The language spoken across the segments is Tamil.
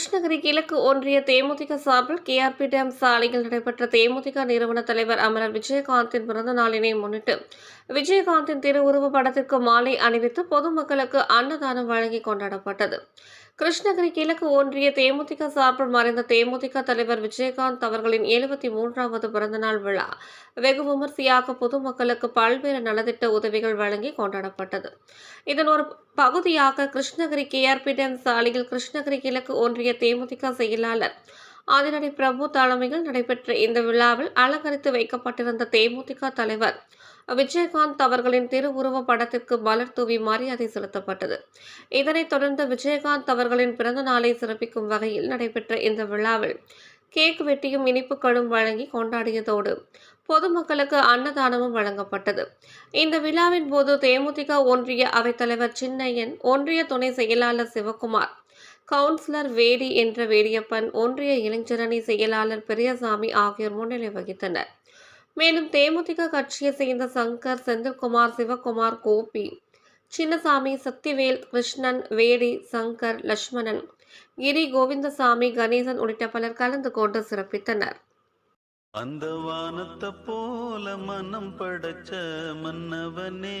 கிருஷ்ணகிரி கிழக்கு ஒன்றிய தேமுதிக சார்பில் கேஆர்பி டேம் சாலையில் நடைபெற்ற தேமுதிக நிறுவன தலைவர் அமரர் விஜயகாந்தின் பிறந்த நாளினை முன்னிட்டு விஜயகாந்தின் திருவுருவ படத்திற்கு மாலை அணிவித்து பொதுமக்களுக்கு அன்னதானம் வழங்கி கொண்டாடப்பட்டது. கிருஷ்ணகிரி கிழக்கு ஒன்றிய தேமுதிக சார்பில் மறைந்த தேமுதிக தலைவர் விஜயகாந்த் அவர்களின் எழுபத்தி மூன்றாவது பிறந்தநாள் விழா. வெகு விமர்சையாக பொதுமக்களுக்கு பல்வேறு நலத்திட்ட உதவிகள் வழங்கி கொண்டாடப்பட்டது. இதன் ஒரு பகுதியாக கிருஷ்ணகிரி கேஆர்பி டேம் சாலையில் கிருஷ்ணகிரி கிழக்கு ஒன்றிய தேமுதிக செயலாளர் ஆதிரடி பிரபு தலைமையில் நடைபெற்ற இந்த விழாவில் அலங்கரித்து வைக்கப்பட்டிருந்த தேமுதிக தலைவர் விஜயகாந்த் அவர்களின் திருவுருவ படத்திற்கு மலர் தூவி மரியாதை செலுத்தப்பட்டது. இதனைத் தொடர்ந்து விஜயகாந்த் அவர்களின் பிறந்த நாளை சிறப்பிக்கும் வகையில் நடைபெற்ற இந்த விழாவில் கேக் வெட்டியும் இனிப்புகளும் வழங்கி கொண்டாடியதோடு பொதுமக்களுக்கு அன்னதானமும் வழங்கப்பட்டது. இந்த விழாவின் போது தேமுதிக ஒன்றிய அவைத்தலைவர் சின்னையன் ஒன்றிய துணை செயலாளர் சிவகுமார் கவுன்சிலர் வேடி என்ற வேடியப்பன் ஒன்றிய இளைஞரணி செயலாளர் பெரியசாமி ஆகியோர் முன்னிலை வகித்தனர். மேலும் தேமுதிக கட்சியை சேர்ந்த சங்கர் செந்தில்குமார் சிவகுமார் கோபி சின்னசாமி சக்திவேல் கிருஷ்ணன் வேடி சங்கர் லட்சுமணன் கிரி கோவிந்தசாமி கணேசன் உள்ளிட்ட பலர் கலந்து கொண்டு சிறப்பித்தனர். அந்த வானத்தை போல மனம் படைச்ச மன்னவனே.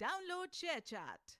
Download ShareChat.